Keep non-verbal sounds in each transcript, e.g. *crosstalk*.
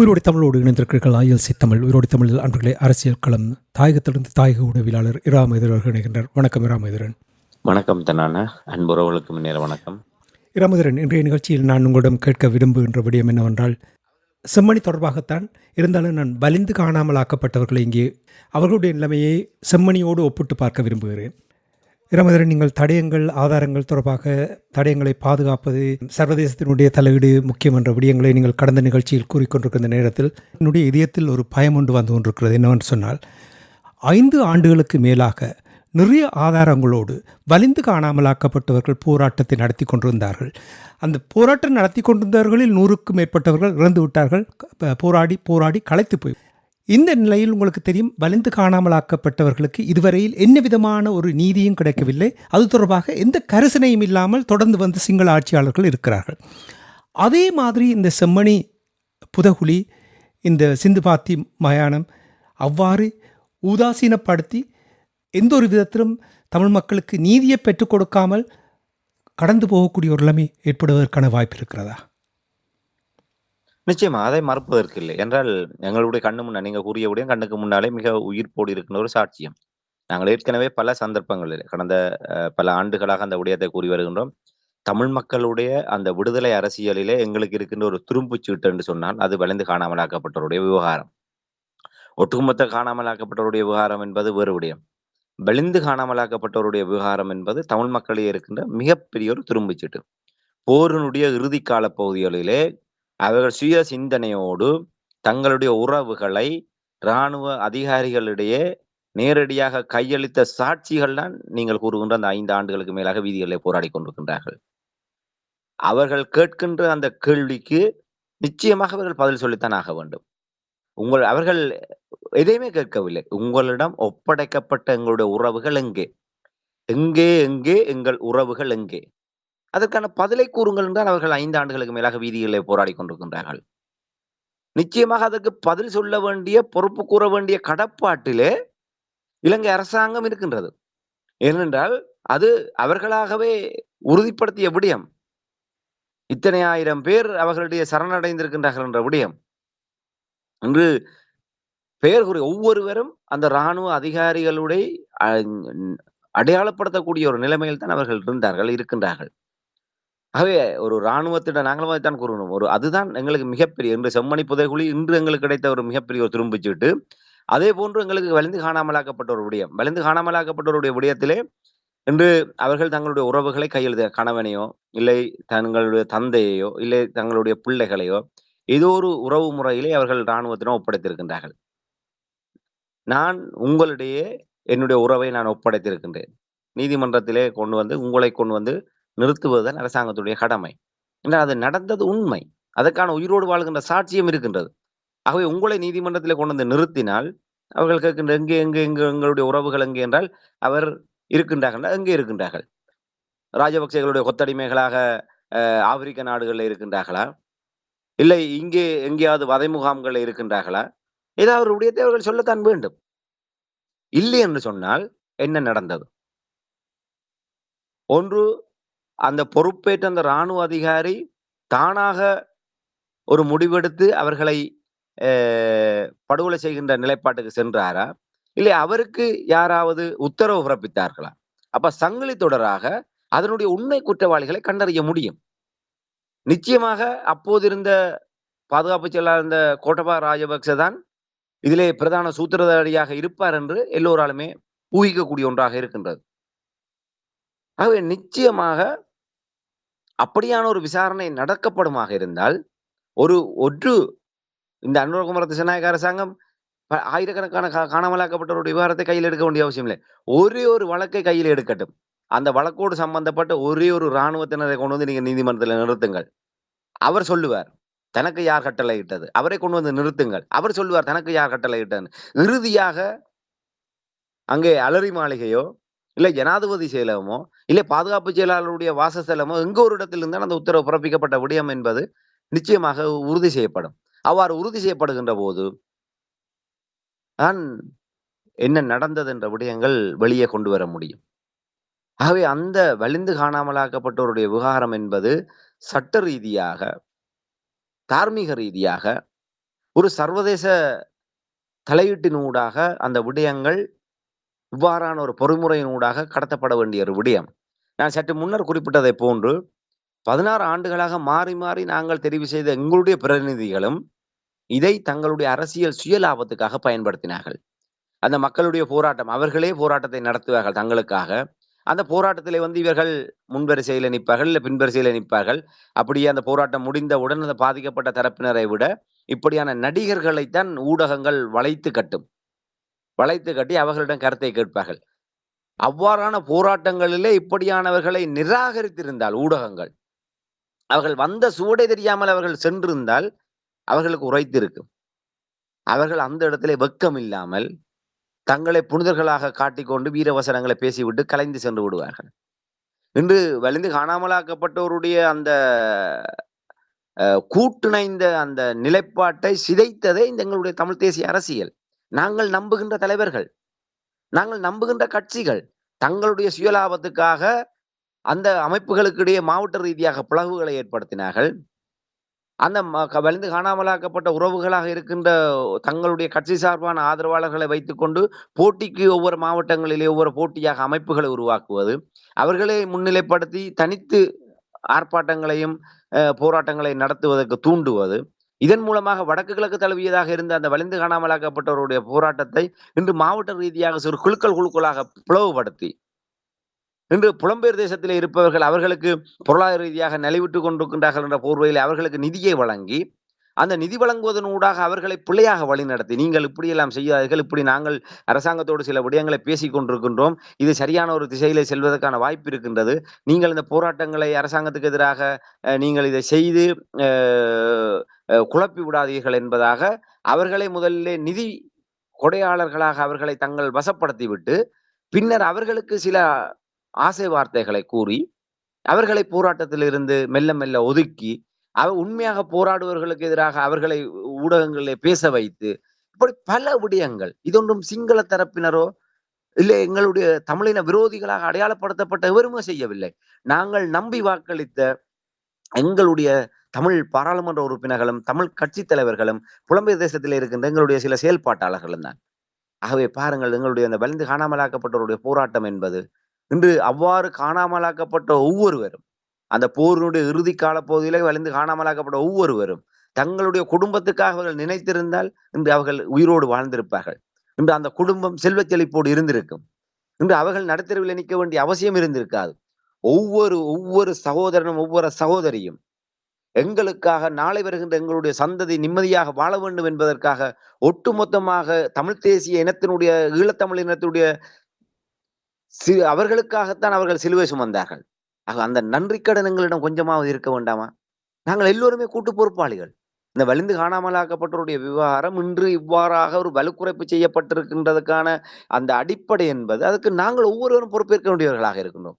உயிரோடு தமிழோடு இணைந்திருக்கிறீர்கள். ஐஎல்சி தமிழ். உயிரோடு தமிழில் அன்பர்களே அரசியல் களம். தாயகத்திலிருந்து தாயக உடவியலாளர் இராமேதர் அவர்கள் இணைகின்றார் வணக்கம் இராமேதரன். வணக்கம் தனான அன்புறவுகளுக்கு முன்னேற வணக்கம். இராமேதரன் இன்றைய நிகழ்ச்சியில் நான் உங்களிடம் கேட்க விரும்புகின்ற விடயம் என்னவென்றால் செம்மணி தொடர்பாகத்தான் இருந்தாலும் நான் வலிந்து காணாமல் ஆக்கப்பட்டவர்களை இங்கே அவர்களுடைய நிலைமையை செம்மணியோடு ஒப்பிட்டு பார்க்க விரும்புகிறேன். இராமேதரன் நீங்கள் தடயங்கள் ஆதாரங்கள் தொடர்பாக தடயங்களை பாதுகாப்பது சர்வதேசத்தினுடைய தலையீடு முக்கியம் என்ற விடயங்களை நீங்கள் கடந்த நிகழ்ச்சியில் கூறிக்கொண்டிருக்கின்ற நேரத்தில் என்னுடைய இதயத்தில் ஒரு பயம் ஒன்று வந்து கொண்டிருக்கிறது. என்னவென்று சொன்னால் ஐந்து ஆண்டுகளுக்கு மேலாக நிறைய ஆதாரங்களோடு வலிந்து காணாமலாக்கப்பட்டவர்கள் போராட்டத்தை நடத்தி கொண்டிருந்தார்கள். அந்த போராட்டம் நடத்தி கொண்டிருந்தவர்களில் நூறுக்கும் மேற்பட்டவர்கள் இறந்து விட்டார்கள். போராடி போராடி களைத்து போய் இந்த நிலையில் உங்களுக்கு தெரியும் வலிந்து காணாமலாக்கப்பட்டவர்களுக்கு இதுவரையில் என்ன விதமான ஒரு நீதியும் கிடைக்கவில்லை. அது தொடர்பாக எந்த கரிசனையும் இல்லாமல் தொடர்ந்து வந்து சிங்கள ஆட்சியாளர்கள் இருக்கிறார்கள். அதே மாதிரி இந்த செம்மணி புதகுலி இந்த சிந்துபாத்தி மயானம் அவ்வாறு உதாசீனப்படுத்தி எந்த ஒரு விதத்திலும் தமிழ் மக்களுக்கு நீதியை பெற்றுக் கொடுக்காமல் கடந்து போகக்கூடிய ஒரு நிலைமை ஏற்படுவதற்கான வாய்ப்பு இருக்கிறதா? நிச்சயமா அதை மறுப்பதற்கு இல்லை. என்றால் எங்களுடைய கண்ணு முன்ன நீங்க கூறியபடியும் கண்ணுக்கு முன்னாலே மிக உயிர்ப்போடு இருக்கின்ற ஒரு சாட்சியம். நாங்கள் ஏற்கனவே பல சந்தர்ப்பங்களில் கடந்த பல ஆண்டுகளாக அந்த விடயத்தை கூறி வருகின்றோம். தமிழ் மக்களுடைய அந்த விடுதலை அரசியலிலே எங்களுக்கு இருக்கின்ற ஒரு துரும்புச் சீட்டு என்று சொன்னால் அது வளைந்து காணாமலாக்கப்பட்டவருடைய விவகாரம். ஒட்டுமொத்த காணாமலாக்கப்பட்டவருடைய விவகாரம் என்பது வேறு விடயம். வெளிந்து காணாமலாக்கப்பட்டவருடைய விவகாரம் என்பது தமிழ் மக்களே இருக்கின்ற மிகப்பெரிய ஒரு துரும்புச் சீட்டு. போரினுடைய இறுதி கால பகுதிகளிலே அவர்கள் சுய சிந்தனையோடு தங்களுடைய உறவுகளை இராணுவ அதிகாரிகளிடையே நேரடியாக கையளித்த சாட்சிகள் தான் நீங்கள் கூறுகின்ற அந்த ஐந்து ஆண்டுகளுக்கு மேலாக வீதிகளிலே போராடி கொண்டிருக்கின்றார்கள். அவர்கள் கேட்கின்ற அந்த கேள்விக்கு நிச்சயமாக அவர்கள் பதில் சொல்லித்தான் ஆக வேண்டும். உங்கள் அவர்கள் எதையுமே கேட்கவில்லை. உங்களிடம் ஒப்படைக்கப்பட்ட எங்களுடைய உறவுகள் எங்கே? எங்கே எங்கே எங்கள் உறவுகள் எங்கே? அதற்கான பதிலை கூறுங்கள் என்றால் அவர்கள் ஐந்து ஆண்டுகளுக்கு மேலாக வீதிகளிலே போராடி கொண்டிருக்கின்றார்கள். நிச்சயமாக அதற்கு பதில் சொல்ல வேண்டிய பொறுப்பு கூற வேண்டிய கடப்பாட்டிலே இலங்கை அரசாங்கம் இருக்கின்றது. ஏனென்றால் அது அவர்களாகவே உறுதிப்படுத்திய விடயம். இத்தனை ஆயிரம் பேர் அவர்களுடைய சரணடைந்திருக்கின்றார்கள் என்ற விடயம். இன்று பெயர் கூறிய ஒவ்வொருவரும் அந்த இராணுவ அதிகாரிகளுடைய அடையாளப்படுத்தக்கூடிய ஒரு நிலைமையில் தான் அவர்கள் இருந்தார்கள் இருக்கின்றார்கள். ஆகவே ஒரு இராணுவத்திடம் நாங்களும் தான் கூறணும் ஒரு அதுதான் எங்களுக்கு மிகப்பெரிய இன்று செம்மணி புதைகுழி இன்று எங்களுக்கு கிடைத்த ஒரு மிகப்பெரிய ஒரு திரும்பிச்சீட்டு அதே போன்று எங்களுக்கு வலிந்து காணாமலாக்கப்பட்ட ஒரு விடயம். வலிந்து காணாமலாக்கப்பட்டவருடைய விடயத்திலே இன்று அவர்கள் தங்களுடைய உறவுகளை கையெழுத கணவனையோ இல்லை தங்களுடைய தந்தையையோ இல்லை தங்களுடைய பிள்ளைகளையோ ஏதோ ஒரு உறவு முறையிலே அவர்கள் இராணுவத்திடம் ஒப்படைத்திருக்கின்றார்கள். நான் உங்களிடையே என்னுடைய உறவை நான் ஒப்படைத்திருக்கின்றேன். நீதிமன்றத்திலே கொண்டு வந்து உங்களை கொண்டு வந்து நிறுத்துவதுதான் அரசாங்கத்துடைய கடமை. என்றால் அது நடந்தது உண்மை. அதற்கான உயிரோடு வாழ்கின்ற சாட்சியம் இருக்கின்றது. ஆகவே உங்களை நீதிமன்றத்தில் கொண்டு வந்து நிறுத்தினால் அவர்கள் கேட்கின்ற எங்கே எங்கே எங்கே எங்களுடைய உறவுகள் எங்கே என்றால் அவர் இருக்கின்றார்கள் எங்கே இருக்கின்றார்கள். ராஜபக்சேகளுடைய கொத்தடிமைகளாக அஹ், ஆப்பிரிக்க நாடுகளில் இருக்கின்றார்களா? இல்லை இங்கே எங்கேயாவது வதை முகாம்களில் இருக்கின்றார்களா? ஏதாவது ஒரு அவர்கள் சொல்லத்தான் வேண்டும். இல்லை என்று சொன்னால் என்ன நடந்தது? ஒன்று அந்த பொறுப்பேற்ற அந்த இராணுவ அதிகாரி தானாக ஒரு முடிவெடுத்து அவர்களை அஹ், படுகொலை செய்கின்ற நிலைப்பாட்டுக்கு சென்றாரா? இல்லை அவருக்கு யாராவது உத்தரவு பிறப்பித்தார்களா? அப்ப சங்கிலி தொடராக அதனுடைய உண்மை குற்றவாளிகளை கண்டறிய முடியும். நிச்சயமாக அப்போது இருந்த பாதுகாப்பு செயலாளர் இருந்த கோட்டபா ராஜபக்ச தான் இதிலே பிரதான சூத்திரதாரியாக இருப்பார் என்று எல்லோராலுமே ஊகிக்கக்கூடிய ஒன்றாக இருக்கின்றது. ஆகவே நிச்சயமாக அப்படியான ஒரு விசாரணை நடக்கப்படுமாக இருந்தால் ஒரு ஒன்று இந்த அனுரகுமார திசநாயக அரசாங்கம் ஆயிரக்கணக்கான காணாமலாக்கப்பட்டவருடைய விவகாரத்தை கையில் எடுக்க வேண்டிய அவசியம் இல்லை. ஒரே ஒரு வழக்கை கையில் எடுக்கட்டும். அந்த வழக்கோடு சம்பந்தப்பட்ட ஒரே ஒரு இராணுவத்தினரை கொண்டு வந்து நீங்க நீதிமன்றத்தில் நிறுத்துங்கள். அவர் சொல்லுவார் தனக்கு யார் கட்டளை இட்டது அவரை கொண்டு வந்து நிறுத்துங்கள். அவர் சொல்லுவார் தனக்கு யார் கட்டளை இட்டது இறுதியாக அங்கே அலரி மாளிகையோ இல்லை ஜனாதிபதி செயலகமோ இல்லை பாதுகாப்பு செயலாளருடைய வாசஸ்தலமோ எங்க ஒரு இடத்திலிருந்தால் அந்த உத்தரவு பிறப்பிக்கப்பட்ட விடயம் என்பது நிச்சயமாக உறுதி செய்யப்படும். அவ்வாறு உறுதி செய்யப்படுகின்ற போது தான் என்ன நடந்தது என்ற விடயங்கள் வெளியே கொண்டு வர முடியும். ஆகவே அந்த வலிந்து காணாமலாக்கப்பட்டோருடைய விவகாரம் என்பது சட்ட ரீதியாக தார்மீக ரீதியாக ஒரு சர்வதேச தலையீட்டினூடாக அந்த விடயங்கள் இவ்வாறான ஒரு பொறிமுறையினூடாக கடத்தப்பட வேண்டிய ஒரு விடயம். நான் சற்று முன்னர் குறிப்பிட்டதை போன்று பதினாறு ஆண்டுகளாக மாறி மாறி நாங்கள் தெரிவு செய்த எங்களுடைய பிரதிநிதிகளும் இதை தங்களுடைய அரசியல் சுய லாபத்துக்காக பயன்படுத்தினார்கள். அந்த மக்களுடைய போராட்டம் அவர்களே போராட்டத்தை நடத்துவார்கள் தங்களுக்காக. அந்த போராட்டத்திலே வந்து இவர்கள் முன்வரிசையில் நிற்பார்கள் இல்லை பின்வரிசையில் நிற்பார்கள். அப்படியே அந்த போராட்டம் முடிந்தவுடன் அந்த பாதிக்கப்பட்ட தரப்பினரை விட இப்படியான நடிகர்களைத்தான் ஊடகங்கள் வளைத்து கட்டும். வளைத்து கட்டி அவர்களிடம் கருத்தை கேட்பார்கள். அவ்வாறான போராட்டங்களிலே இப்படியானவர்களை நிராகரித்திருந்தால் ஊடகங்கள். அவர்கள் வந்த சுவடை தெரியாமல் அவர்கள் சென்றிருந்தால் அவர்களுக்கு உரைத்திருக்கும் அவர்கள் அந்த இடத்துல வெக்கம் இல்லாமல் தங்களை புனிதர்களாக காட்டிக்கொண்டு வீரவசனங்களை பேசிவிட்டு கலைந்து சென்று விடுவார்கள். இன்று வலிந்து காணாமலாக்கப்பட்டவருடைய அந்த அஹ், கூட்டிணைந்த அந்த நிலைப்பாட்டை சிதைத்ததே இந்த எங்களுடைய தமிழ் தேசிய அரசியல். நாங்கள் நம்புகின்ற தலைவர்கள் நாங்கள் நம்புகின்ற கட்சிகள் தங்களுடைய சுயலாபத்துக்காக அந்த அமைப்புகளுக்கு இடையே மாவட்ட ரீதியாக பிளவுகளை ஏற்படுத்தினார்கள். அந்த ம- க- வலிந்து காணாமலாக்கப்பட்ட உறவுகளாக இருக்கின்ற தங்களுடைய கட்சி சார்பான ஆதரவாளர்களை வைத்துக்கொண்டு போட்டிக்கு ஒவ்வொரு மாவட்டங்களிலே ஒவ்வொரு போட்டியாக அமைப்புகளை உருவாக்குவது அவர்களை முன்னிலைப்படுத்தி தனித்து ஆர்ப்பாட்டங்களையும் போராட்டங்களை நடத்துவதற்கு தூண்டுவது இதன் மூலமாக வடக்கு கிழக்கு தழுவியதாக இருந்த அந்த வலிந்து காணாமலாக்கப்பட்டவருடைய போராட்டத்தை இன்று மாவட்ட ரீதியாக சிறு குழுக்கள் குழுக்களாக பிளவுபடுத்தி இன்று புலம்பெயர் தேசத்திலே இருப்பவர்கள் அவர்களுக்கு பொருளாதார ரீதியாக நிலைவிட்டுக் கொண்டிருக்கின்றார்கள் என்ற போர்வையில் அவர்களுக்கு நிதியை வழங்கி அந்த நிதி வழங்குவதன் ஊடாக அவர்களை பிள்ளையாக வழிநடத்தி நீங்கள் இப்படியெல்லாம் செய்யாதீர்கள் இப்படி நாங்கள் அரசாங்கத்தோடு சில விடயங்களை பேசிக் கொண்டிருக்கின்றோம் இது சரியான ஒரு திசையிலே செல்வதற்கான வாய்ப்பு இருக்கின்றது. நீங்கள் இந்த போராட்டங்களை அரசாங்கத்துக்கு எதிராக அஹ், நீங்கள் இதை செய்து அஹ், குழப்பி விடாதீர்கள் என்பதாக அவர்களை முதலிலே நிதி கொடையாளர்களாக அவர்களை தங்கள் வசப்படுத்திவிட்டு பின்னர் அவர்களுக்கு சில ஆசை வார்த்தைகளை கூறி அவர்களை போராட்டத்திலிருந்து மெல்ல மெல்ல ஒதுக்கி அவ உண்மையாக போராடுவர்களுக்கு எதிராக அவர்களை ஊடகங்களிலே பேச வைத்து இப்படி பல விடயங்கள். இதொன்றும் சிங்கள தரப்பினரோ இல்லை எங்களுடைய தமிழின விரோதிகளாக அடையாளப்படுத்தப்பட்ட எவருமே செய்யவில்லை. நாங்கள் நம்பி வாக்களித்த எங்களுடைய தமிழ் பாராளுமன்ற உறுப்பினர்களும் தமிழ் கட்சி தலைவர்களும் புலம்பெயர் தேசத்தில் இருக்கின்ற எங்களுடைய சில செயல்பாட்டாளர்களும் தான். ஆகவே பாருங்கள் எங்களுடைய அந்த வலிந்து காணாமலாக்கப்பட்டவருடைய போராட்டம் என்பது இன்று அவ்வாறு காணாமலாக்கப்பட்ட ஒவ்வொருவரும் அந்த போரினுடைய இறுதி கால பகுதியிலே வலிந்து காணாமலாக்கப்பட்ட ஒவ்வொருவரும் தங்களுடைய குடும்பத்துக்காக அவர்கள் நினைத்திருந்தால் இன்று அவர்கள் உயிரோடு வாழ்ந்திருப்பார்கள். இன்று அந்த குடும்பம் செல்வ செழிப்போடு இருந்திருக்கும். இன்று அவர்கள் நடுத்தருவில் நிற்க வேண்டிய அவசியம் இருந்திருக்காது. ஒவ்வொரு ஒவ்வொரு சகோதரனும் ஒவ்வொரு சகோதரியும் எங்களுக்காக நாளை வருகின்ற எங்களுடைய சந்ததி நிம்மதியாக வாழ வேண்டும் என்பதற்காக ஒட்டுமொத்தமாக தமிழ் தேசிய இனத்தினுடைய ஈழத்தமிழ் இனத்தினுடைய சி அவர்களுக்காகத்தான் அவர்கள் சிலுவை சுமந்தார்கள். ஆக அந்த நன்றி கடன் எங்களிடம் கொஞ்சமாவது இருக்க வேண்டாமா? நாங்கள் எல்லோருமே கூட்டு பொறுப்பாளிகள். இந்த வலிந்து காணாமலாக்கப்பட்டோருடைய விவகாரம் இன்று இவ்வாறாக ஒரு வலுக்குறைப்பு செய்யப்பட்டிருக்கின்றதுக்கான அந்த அடிப்படை என்பது அதுக்கு நாங்கள் ஒவ்வொருவரும் பொறுப்பேற்க வேண்டியவர்களாக இருக்கின்றோம்.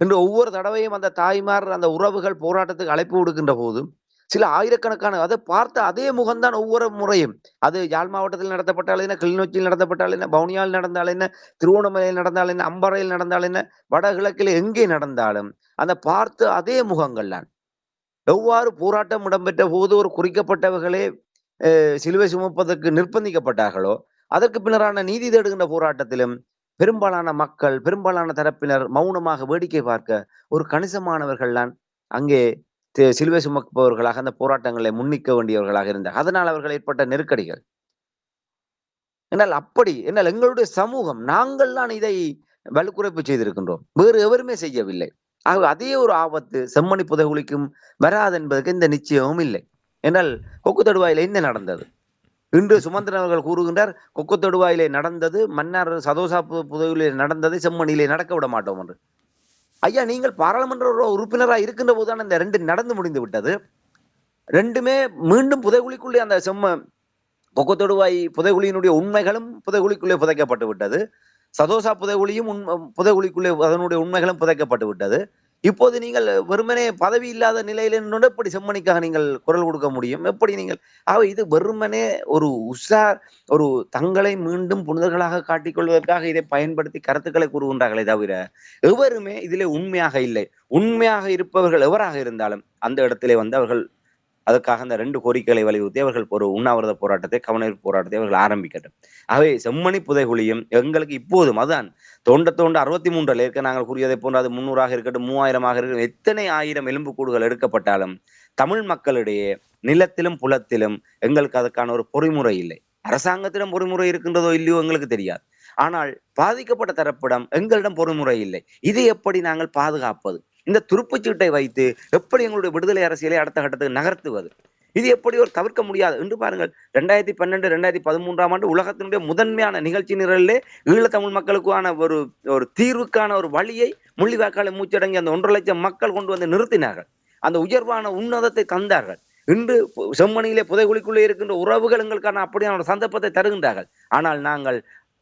இன்று ஒவ்வொரு தடவையும் அந்த தாய்மார் அந்த உறவுகள் போராட்டத்துக்கு அழைப்பு விடுக்கின்ற போதும் சில ஆயிரக்கணக்கான அதை பார்த்த அதே முகம்தான் ஒவ்வொரு முறையும். அது யாழ் மாவட்டத்தில் நடத்தப்பட்டால் என்ன கிளிநொச்சியில் நடத்தப்பட்டால் என்ன பவுனியால் நடந்தால் என்ன திருவோணமலையில் நடந்தால் என்ன அம்பரையில் நடந்தால் என்ன வடகிழக்கில் எங்கே நடந்தாலும் அந்த பார்த்து அதே முகங்கள் தான் எவ்வாறு போராட்டம் இடம்பெற்ற போது ஒரு குறிக்கப்பட்டவர்களே சிலுவை சுமப்பதற்கு நிர்பந்திக்கப்பட்டார்களோ அதற்கு பின்னரான நீதி தேடுகின்ற போராட்டத்திலும் பெரும்பாலான மக்கள் பெரும்பாலான தரப்பினர் மௌனமாக வேடிக்கை பார்க்க ஒரு கணிசமானவர்கள் தான் அங்கே சிலுவை சுமப்பவர்களாக அந்த போராட்டங்களை முன்னிக்க வேண்டியவர்களாக இருந்தார். அதனால் அவர்கள் ஏற்பட்ட நெருக்கடிகள். என்றால் அப்படி என்றால் எங்களுடைய சமூகம் நாங்கள் தான் இதை வலுக்குறைப்பு செய்திருக்கின்றோம். வேறு எவருமே செய்யவில்லை. ஆக அதே ஒரு ஆபத்து செம்மணி புதைகுலிக்கும் வராது என்பதற்கு இந்த நிச்சயமும் இல்லை. என்றால் கொக்கு தடுவாயில என்ன நடந்தது? இன்று சுமந்திரன் அவர்கள் கூறுகின்றார் கொக்கு தடுவாயிலே நடந்தது மன்னார் சதோசா புதையிலே நடந்தது செம்மணியிலே நடக்க விட மாட்டோம் என்று. ஐயா நீங்கள் பாராளுமன்ற உறுப்பினராக இருக்கின்ற போதுதான் இந்த ரெண்டு நடந்து முடிந்து விட்டது. ரெண்டுமே மீண்டும் புதைகுழிக்குள்ளே அந்த செம்ம கொக்கத்தொடுவாய் புதைகுழியினுடைய உண்மைகளும் புதைகுழிக்குள்ளே புதைக்கப்பட்டு விட்டது. சதோசா புதைகுழியும் உண்மை புதைகுழிக்குள்ளே அதனுடைய உண்மைகளும் புதைக்கப்பட்டு விட்டது. இப்போது நீங்கள் வெறுமனே பதவி இல்லாத நிலையில எப்படி செம்மணிக்காக நீங்கள் குரல் கொடுக்க முடியும்? எப்படி நீங்கள்? ஆக இது வெறுமனே ஒரு உஷார் ஒரு தங்களை மீண்டும் புனிதர்களாக காட்டிக்கொள்வதற்காக இதை பயன்படுத்தி கருத்துக்களை கூறுகின்றார்களே தவிர எவருமே இதிலே உண்மையாக இல்லை. உண்மையாக இருப்பவர்கள் எவராக இருந்தாலும் அந்த இடத்திலே வந்து அவர்கள் அதற்காக அந்த ரெண்டு கோரிக்கைகளை வலியுறுத்தி அவர்கள் ஒரு உண்ணாவிரத போராட்டத்தை கவனிப்பு போராட்டத்தை அவர்கள் ஆரம்பிக்கட்டும். ஆகவே செம்மணி புதைகுழியும் எங்களுக்கு இப்போதும் அதுதான். தோண்ட தோண்ட அறுபத்தி மூன்றில் இருக்க நாங்கள் கூறியதை போன்ற அது முன்னூறாக இருக்கட்டும் மூவாயிரமாக இருக்கட்டும் எத்தனை ஆயிரம் எலும்புக்கூடுகள் எடுக்கப்பட்டாலும் தமிழ் மக்களிடையே நிலத்திலும் புலத்திலும் எங்களுக்கு அதற்கான ஒரு பொறிமுறை இல்லை. அரசாங்கத்திடம் பொறிமுறை இருக்கின்றதோ இல்லையோ எங்களுக்கு தெரியாது. ஆனால் பாதிக்கப்பட்ட தரப்பிடம் எங்களிடம் பொறுமுறை இல்லை. இது எப்படி நாங்கள் பாதுகாப்பது? இந்த துருப்புச்சீட்டை வைத்து எப்படி எங்களுடைய விடுதலை அரசியலை அடுத்த கட்டத்துக்கு நகர்த்துவது? இது எப்படி ஒரு தவிர்க்க முடியாது? என்று பாருங்கள். ரெண்டாயிரத்தி பன்னெண்டு ரெண்டாயிரத்தி பதிமூன்றாம் ஆண்டு உலகத்தினுடைய முதன்மையான நிகழ்ச்சி நிரலிலே ஈழத்தமிழ் மக்களுக்கான ஒரு ஒரு தீர்வுக்கான ஒரு வழியை முள்ளிவாய்க்காலை மூச்சடங்கி அந்த ஒன்றரை லட்சம் மக்கள் கொண்டு வந்து நிறுத்தினார்கள். அந்த உயர்வான உன்னதத்தை தந்தார்கள். இன்று செம்மணியிலே புதைகுழிக்குள்ளே இருக்கின்ற உறவுகள் எங்களுக்கான அப்படியான சந்தர்ப்பத்தை தருகின்றார்கள். ஆனால் நாங்கள்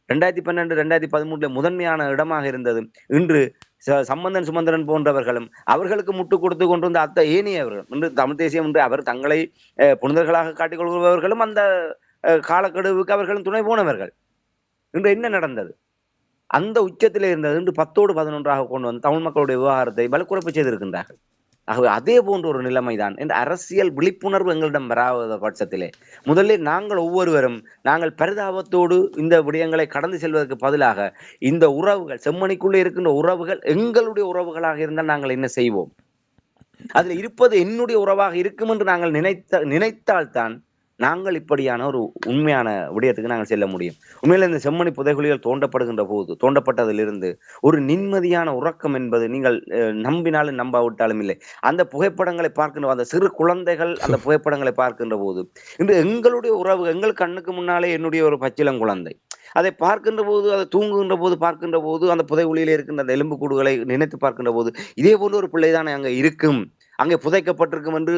ரெண்டாயிரத்தி பன்னெண்டு ரெண்டாயிரத்தி பதிமூணுல முதன்மையான இடமாக இருந்தது. இன்று ச- சம்பந்தன் சுமந்திரன் போன்றவர்களும் அவர்களுக்கு முட்டு கொடுத்து கொண்டு வந்த அத்த ஏனியவர்கள் இன்று தமிழ் தேசியம் என்று அவர் தங்களை புனிதர்களாக காட்டிக்கொள்பவர்களும் அந்த அஹ், காலக்கெடுவுக்கு அவர்களும் துணை போனவர்கள். இன்று என்ன நடந்தது? அந்த உச்சத்திலே இருந்தது. இன்று பத்தோடு பதினொன்றாக கொண்டு வந்து தமிழ் மக்களுடைய விவகாரத்தை வலுக்குறைப்பு செய்திருக்கின்றார்கள். ஆகவே அதே போன்ற ஒரு நிலைமைதான். இந்த அரசியல் விழிப்புணர்வு எங்களிடம் வராத பட்சத்திலே. முதலில் நாங்கள் ஒவ்வொருவரும் நாங்கள் பரிதாபத்தோடு இந்த விடயங்களை கடந்து செல்வதற்கு பதிலாக இந்த உறவுகள் செம்மணிக்குள்ளே இருக்கின்ற உறவுகள் எங்களுடைய உறவுகளாக இருந்தால் நாங்கள் என்ன செய்வோம்? அதில் இருப்பது என்னுடைய உறவாக இருக்கும் என்று நாங்கள் நினைத்த நினைத்தால்தான் நாங்கள் இப்படியான ஒரு உண்மையான விடயத்துக்கு நாங்கள் செல்ல முடியும். உண்மையில இந்த செம்மணி புதைகுழிகள் தோண்டப்படுகின்ற போது தோண்டப்பட்டதிலிருந்து ஒரு நிம்மதியான உறக்கம் என்பது நீங்கள் நம்பினாலும் நம்பாவிட்டாலும் இல்லை. அந்த புகைப்படங்களை பார்க்கின்ற அந்த சிறு குழந்தைகள் அந்த *laughs* புகைப்படங்களை பார்க்கின்ற போது இன்று எங்களுடைய உறவு எங்கள் கண்ணுக்கு முன்னாலே என்னுடைய ஒரு பச்சிளம் குழந்தை. அதை பார்க்கின்ற போது அதை தூங்குகின்ற போது பார்க்கின்ற போது அந்த புதைகுழியிலே இருக்கின்ற அந்த எலும்புக்கூடுகளை நினைத்து பார்க்கின்ற போது இதே போன்ற ஒரு பிள்ளைதான் அங்கே இருக்கும். அங்கே புதைக்கப்பட்டிருக்கும் என்று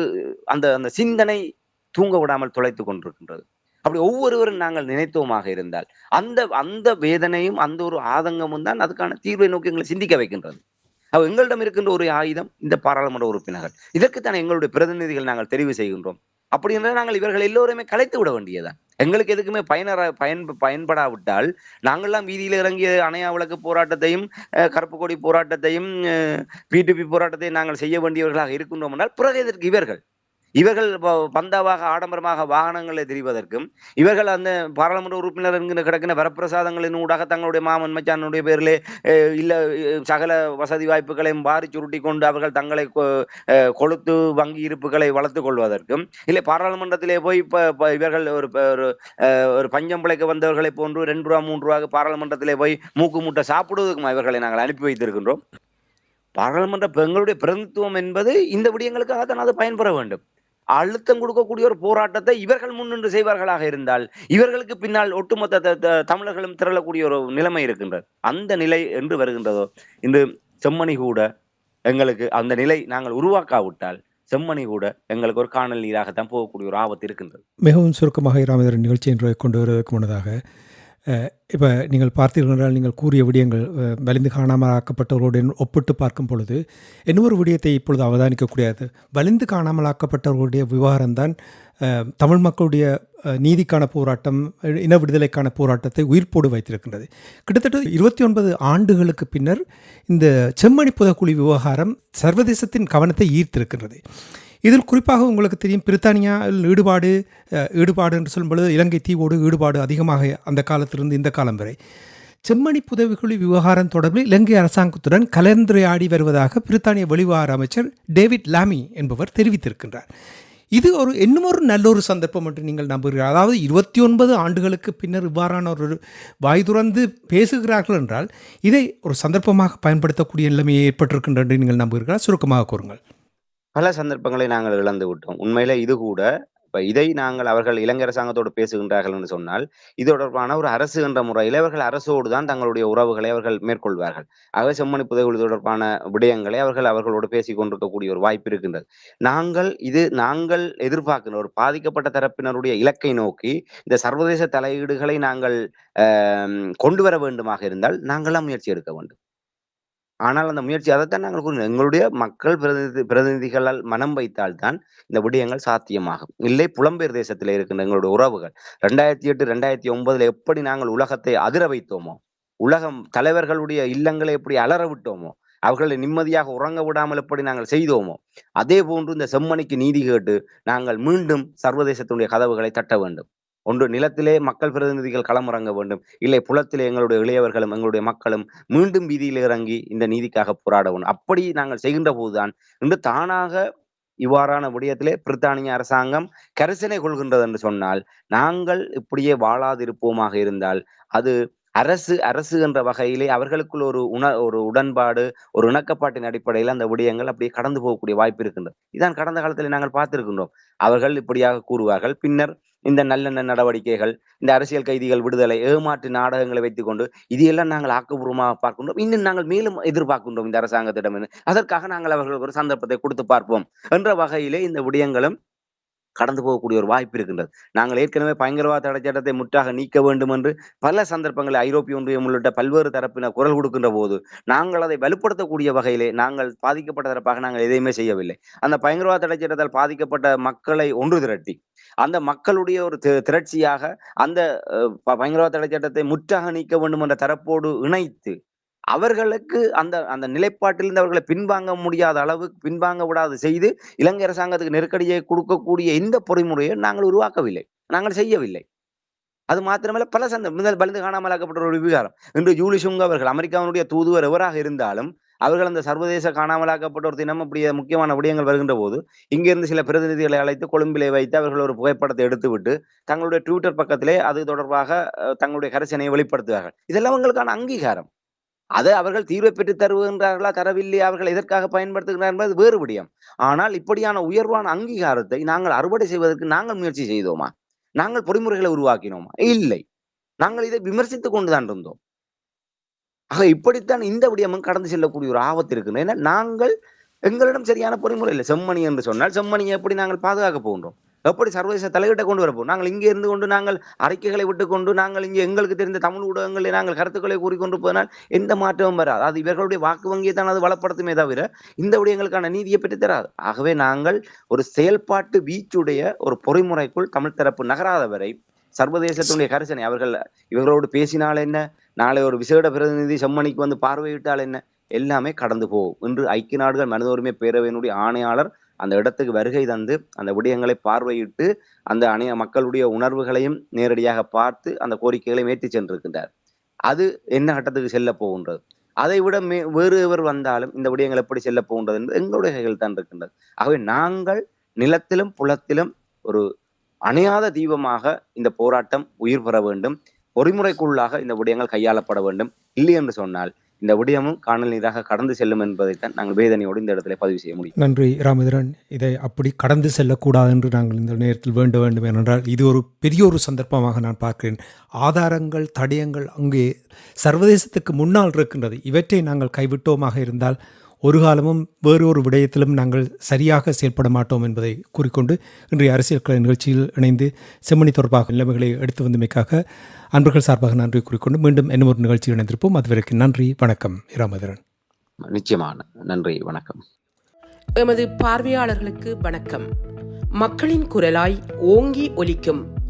அந்த அந்த சிந்தனை தூங்க விடாமல் துளைத்து கொண்டிருக்கின்றது. அப்படி ஒவ்வொருவரும் நாங்கள் நினைத்தோமாக இருந்தால் அந்த அந்த வேதனையும் அந்த ஒரு ஆதங்கமும் தான் அதுக்கான தீர்வை நோக்கி எங்களை சிந்திக்க வைக்கின்றது. அவ எங்களிடம் இருக்கின்ற ஒரு ஆயுதம் இந்த பாராளுமன்ற உறுப்பினர்கள். இதற்குத்தான் எங்களுடைய பிரதிநிதிகள் நாங்கள் தெரிவு செய்கின்றோம். அப்படி என்றால் நாங்கள் இவர்கள் எல்லோருமே கலைத்து விட வேண்டியதுதான். எங்களுக்கு எதுக்குமே பயனர பயன் பயன்படாவிட்டால் நாங்கள்லாம் வீதியில் இறங்கிய அணையா விளக்கு போராட்டத்தையும் அஹ், கருப்பு கொடி போராட்டத்தையும் பிடிபி போராட்டத்தையும் நாங்கள் செய்ய வேண்டியவர்களாக இருக்கின்றோம் என்றால் பிறகு இதற்கு இவர்கள்? இவர்கள் பந்தாவாக ஆடம்பரமாக வாகனங்களை தெரிவதற்கும் இவர்கள் அந்த பாராளுமன்ற உறுப்பினர் என்கிற கிடக்கிற வரப்பிரசாதங்களின் ஊடாக தங்களுடைய மாமன் மச்சானுடைய பேரிலே இல்லை சகல வசதி வாய்ப்புகளையும் பாரி சுருட்டி கொண்டு அவர்கள் தங்களை கொ- அஹ், கொளுத்து வங்கி இருப்புகளை வளர்த்துக் கொள்வதற்கும் இல்லை பாராளுமன்றத்திலே போய் இப்போ இவர்கள் ஒரு ஒரு அஹ், ஒரு பஞ்சம் பிழைக்க வந்தவர்களை போன்று ரெண்டு ரூபா மூன்று ரூபாய்க்கு பாராளுமன்றத்திலே போய் மூக்கு முட்டை சாப்பிடுவதற்கும் இவர்களை நாங்கள் அனுப்பி வைத்திருக்கின்றோம்? பாராளுமன்ற பெண்களுடைய பிரதித்துவம் என்பது இந்த விடயங்களுக்காக தான் அது பயன்பெற வேண்டும். அழுத்தம் கொடுக்கக்கூடிய ஒரு போராட்டத்தை இவர்கள் முன்னின்று செய்வார்களாக இருந்தால் இவர்களுக்கு பின்னால் ஒட்டுமொத்த த- த- தமிழர்களும் திரளக்கூடிய ஒரு நிலைமை இருக்கின்றது. அந்த நிலை என்று வருகின்றதோ இன்று செம்மணி கூட எங்களுக்கு அந்த நிலை நாங்கள் உருவாக்காவிட்டால் செம்மணி கூட எங்களுக்கு ஒரு காணல் நீராகத்தான் போகக்கூடிய ஒரு ஆபத்து இருக்கின்றது. மிகவும் சுருக்கமாக இராமதரன் நிகழ்ச்சி என்று கொண்டு வருவதற்கு முன்னதாக இப்போ நீங்கள் பார்த்தீர்கள் என்றால் நீங்கள் கூறிய விடயங்கள் வலிந்து காணாமல் ஆக்கப்பட்டவர்களுடன் ஒப்பிட்டு பார்க்கும் பொழுது இன்னொரு விடயத்தை இப்பொழுது அவதானிக்கக்கூடியது வலிந்து காணாமல் ஆக்கப்பட்டவர்களுடைய விவகாரம்தான் தமிழ் மக்களுடைய நீதிக்கான போராட்டம் இன விடுதலைக்கான போராட்டத்தை உயிர்ப்போடு வைத்திருக்கின்றது. கிட்டத்தட்ட இருபத்தி ஒன்பது ஆண்டுகளுக்கு பின்னர் இந்த செம்மணி புதக்குழி விவகாரம் சர்வதேசத்தின் கவனத்தை ஈர்த்திருக்கின்றது. இதில் குறிப்பாக உங்களுக்கு தெரியும் பிரித்தானியாவில் ஈடுபாடு ஈடுபாடு என்று சொல்லும்பொழுது இலங்கை தீவோடு ஈடுபாடு அதிகமாக அந்த காலத்திலிருந்து இந்த காலம் வரை. செம்மணி புதவிக்குழி விவகாரம் தொடர்பில் இலங்கை அரசாங்கத்துடன் கலந்துரையாடி வருவதாக பிரித்தானிய வெளிவார அமைச்சர் டேவிட் லாமி என்பவர் தெரிவித்திருக்கின்றார். இது ஒரு இன்னும் ஒரு நல்ல ஒரு சந்தர்ப்பம் என்று நீங்கள் நம்புகிறீர்கள். அதாவது இருபத்தி ஒன்பது ஆண்டுகளுக்கு பின்னர் இவ்வாறான ஒரு வாய் துறந்து பேசுகிறார்கள் என்றால் இதை ஒரு சந்தர்ப்பமாக பயன்படுத்தக்கூடிய நிலைமையை ஏற்பட்டிருக்கின்ற என்று நீங்கள் நம்புகிறீர்களா? சுருக்கமாக கூறுங்கள். பல சந்தர்ப்பங்களை நாங்கள் இழந்து விட்டோம் உண்மையில இது கூட இப்ப இதை நாங்கள் அவர்கள் இலங்கை அரசாங்கத்தோடு பேசுகின்றார்கள் என்று சொன்னால் இது தொடர்பான ஒரு அரசு என்ற முறையில் அவர்கள் அரசோடு தான் தங்களுடைய உறவுகளை அவர்கள் மேற்கொள்வார்கள். ஆகவே செம்மணி புதைகுழி தொடர்பான விடயங்களை அவர்கள் அவர்களோடு பேசிக் கொண்டிருக்கக்கூடிய ஒரு வாய்ப்பு இருக்கின்றது. நாங்கள் இது நாங்கள் எதிர்பார்க்கின்ற ஒரு பாதிக்கப்பட்ட தரப்பினருடைய இலக்கை நோக்கி இந்த சர்வதேச தலையீடுகளை நாங்கள் கொண்டு வர வேண்டுமாக இருந்தால் நாங்களாம் முயற்சி எடுக்க வேண்டும். ஆனால் அந்த முயற்சி அதைத்தான் நாங்கள் கூறினோம். எங்களுடைய மக்கள் பிரதிநிதி பிரதிநிதிகளால் மனம் வைத்தால்தான் இந்த விடயங்கள் சாத்தியமாகும். இல்லை புலம்பெயர் தேசத்தில் இருக்கின்ற எங்களுடைய உறவுகள் ரெண்டாயிரத்தி எட்டு ரெண்டாயிரத்தி ஒன்பதுல எப்படி நாங்கள் உலகத்தை அதிர வைத்தோமோ உலகம் தலைவர்களுடைய இல்லங்களை எப்படி அலற விட்டோமோ அவர்களை நிம்மதியாக உறங்க விடாமல் எப்படி நாங்கள் செய்தோமோ அதே போன்று இந்த செம்மணிக்கு நீதி கேட்டு நாங்கள் மீண்டும் சர்வதேசத்தினுடைய கதவுகளை தட்ட வேண்டும். ஒன்று நிலத்திலே மக்கள் பிரதிநிதிகள் களமிறங்க வேண்டும். இல்லை புலத்திலே எங்களுடைய இளையவர்களும் எங்களுடைய மக்களும் மீண்டும் வீதியில் இறங்கி இந்த நீதிக்காக போராட வேண்டும் அப்படி நாங்கள் செய்கின்ற போதுதான் இன்று தானாக இவ்வாறான விடயத்திலே பிரித்தானிய அரசாங்கம் கரிசனை கொள்கின்றது என்று சொன்னால் நாங்கள் இப்படியே வாழாதிருப்போமாக இருந்தால் அது அரசு அரசு என்ற வகையிலே அவர்களுக்குள் ஒரு உண ஒரு உடன்பாடு ஒரு இணக்கப்பாட்டின் அடிப்படையில் அந்த விடயங்கள் அப்படியே கடந்து போகக்கூடிய வாய்ப்பு இருக்கின்றது. இதான் கடந்த காலத்தில் நாங்கள் பார்த்திருக்கின்றோம். அவர்கள் இப்படியாக கூறுவார்கள். பின்னர் இந்த நல்லெண்ண நடவடிக்கைகள் இந்த அரசியல் கைதிகள் விடுதலை ஏமாற்று நாடகங்களை வைத்துக்கொண்டு இதையெல்லாம் எல்லாம் நாங்கள் ஆக்கப்பூர்வமாக பார்க்கின்றோம். இன்னும் நாங்கள் மேலும் எதிர்பார்க்கின்றோம் இந்த அரசாங்கத்திடம் அதற்காக நாங்கள் அவர்களுக்கு ஒரு சந்தர்ப்பத்தை கொடுத்து பார்ப்போம். என்ற வகையிலே இந்த விடயங்களும் கடந்து போகக்கூடிய ஒரு வாய்ப்பு இருக்கின்றது. நாங்கள் ஏற்கனவே பயங்கரவாத தடை சட்டத்தை முற்றாக நீக்க வேண்டும் என்று பல சந்தர்ப்பங்களில் ஐரோப்பிய ஒன்றியம் உள்ளிட்ட பல்வேறு தரப்பினர் குரல் கொடுக்கின்ற போது நாங்கள் அதை வலுப்படுத்தக்கூடிய வகையிலே நாங்கள் பாதிக்கப்பட்ட தரப்பாக நாங்கள் எதையுமே செய்யவில்லை. அந்த பயங்கரவாத தடை சட்டத்தால் பாதிக்கப்பட்ட மக்களை ஒன்று திரட்டி அந்த மக்களுடைய ஒரு தி- திரட்சியாக அந்த ப- பயங்கரவாத தடை சட்டத்தை முற்றாக நீக்க வேண்டும் என்ற தரப்போடு இணைத்து அவர்களுக்கு அந்த அந்த நிலைப்பாட்டிலிருந்து அவர்களை பின்வாங்க முடியாத அளவுக்கு பின்வாங்க விடாது செய்து இலங்கை அரசாங்கத்துக்கு நெருக்கடியை கொடுக்கக்கூடிய இந்த பொறிமுறையை நாங்கள் உருவாக்கவில்லை. நாங்கள் செய்யவில்லை. அது மாத்திரமல்ல பல சந்தர்ப்பம் முதல் பலிந்து காணாமலாக்கப்பட்ட ஒரு விவகாரம். இன்று ஜூலி சுங் அவர்கள் அமெரிக்காவினுடைய தூதுவர் எவராக இருந்தாலும் அவர்கள் அந்த சர்வதேச காணாமலாக்கப்பட்ட ஒரு தினம் அப்படி முக்கியமான விடயங்கள் வருகின்ற போது இங்கிருந்து சில பிரதிநிதிகளை அழைத்து கொழும்பிலே வைத்து அவர்கள் ஒரு புகைப்படத்தை எடுத்துவிட்டு தங்களுடைய ட்விட்டர் பக்கத்திலே அது தொடர்பாக அஹ், தங்களுடைய கரிசனையை வெளிப்படுத்துவார்கள். இதெல்லாம் அவங்களுக்கான அங்கீகாரம். அதை அவர்கள் தீர்வை பெற்று தருகின்றார்களா? தரவில்லையா அவர்கள் எதற்காக பயன்படுத்துகிறார்கள் என்பது வேறு விடயம். ஆனால் இப்படியான உயர்வான அங்கீகாரத்தை நாங்கள் அறுவடை செய்வதற்கு நாங்கள் முயற்சி செய்தோமா? நாங்கள் பொறிமுறைகளை உருவாக்கினோமா? இல்லை. நாங்கள் இதை விமர்சித்துக் கொண்டுதான் இருந்தோம். ஆக இப்படித்தான் இந்த விடயமும் கடந்து செல்லக்கூடிய ஒரு ஆபத்து இருக்குது ஏன்னா நாங்கள் எங்களிடம் சரியான பொறிமுறை இல்லை. செம்மணி என்று சொன்னால் செம்மணியை எப்படி நாங்கள் பாதுகாக்க போகின்றோம்? எப்படி சர்வதேச தலையிட்ட கொண்டு வரப்போம் நாங்கள் இங்கே இருந்து கொண்டு நாங்கள் அறிக்கைகளை விட்டுக்கொண்டு நாங்கள் இங்கே எங்களுக்கு தெரிந்த தமிழ் ஊடகங்களில் நாங்கள் கருத்துக்களை கூறிக்கொண்டு போனால் எந்த மாற்றமும் வராது. அது இவர்களுடைய வாக்கு வங்கியை தான் அது வளப்படுத்துமே தவிர இந்த விடயங்களுக்கான நீதியை பெற்று தராது. ஆகவே நாங்கள் ஒரு செயல்பாட்டு வீச்சுடைய ஒரு பொறிமுறைக்குள் தமிழ் தரப்பு நகராத வரை சர்வதேசத்தினுடைய கரிசனை அவர்கள் இவர்களோடு பேசினால் என்ன? நாளை ஒரு விசேட பிரதிநிதி செம்மணிக்கு வந்து பார்வையிட்டால் என்ன? எல்லாமே கடந்து போகும். இன்று ஐக்கிய நாடுகள் மனித உரிமை பேரவையினுடைய ஆணையாளர் அந்த இடத்துக்கு வருகை தந்து அந்த விடயங்களை பார்வையிட்டு அந்த அணைய மக்களுடைய உணர்வுகளையும் நேரடியாக பார்த்து அந்த கோரிக்கைகளை ஏற்றி சென்றிருக்கின்றார். அது என்ன கட்டத்துக்கு செல்ல போகின்றது? அதை விட மே வேறு எவர் வந்தாலும் இந்த விடயங்கள் எப்படி செல்ல போகின்றது என்பது எங்களுடைய கைகள் தான் இருக்கின்றது. ஆகவே நாங்கள் நிலத்திலும் புலத்திலும் ஒரு அணையாத தீபமாக இந்த போராட்டம் உயிர் பெற வேண்டும். பொறிமுறைக்குள்ளாக இந்த விடயங்கள் கையாளப்பட வேண்டும். இல்லை என்று சொன்னால் இந்த விடயமும் காணல் நீராக கடந்து செல்லும் என்பதைத்தான் நாங்கள் வேதனையோடு இந்த இடத்துல பதிவு செய்ய முடியும். நன்றி ராமேந்திரன். இதை அப்படி கடந்து செல்லக்கூடாது என்று நாங்கள் இந்த நேரத்தில் வேண்ட வேண்டும் ஏனென்றால் இது ஒரு பெரிய ஒரு சந்தர்ப்பமாக நான் பார்க்கிறேன். ஆதாரங்கள் தடயங்கள் அங்கே சர்வதேசத்துக்கு முன்னால் இருக்கின்றது. இவற்றை நாங்கள் கைவிட்டோமாக இருந்தால் ஒரு காலமும் வேறு ஒரு விடயத்திலும் நாங்கள் சரியாக செயல்பட மாட்டோம் என்பதை கூறிக்கொண்டு இன்றைய அரசியல் கலை நிகழ்ச்சியில் இணைந்து செம்மணி தொடர்பாக நிலைமைகளை எடுத்து வந்தமைக்காக அன்பர்கள் சார்பாக நன்றி கூறிக்கொண்டு மீண்டும் இன்னும் ஒரு நிகழ்ச்சியில் இணைந்திருப்போம். அதுவரைக்கும் நன்றி வணக்கம். ராமேந்திரன் நிச்சயமான நன்றி வணக்கம். எமது பார்வையாளர்களுக்கு வணக்கம். மக்களின் குரலாய் ஓங்கி ஒலிக்கும்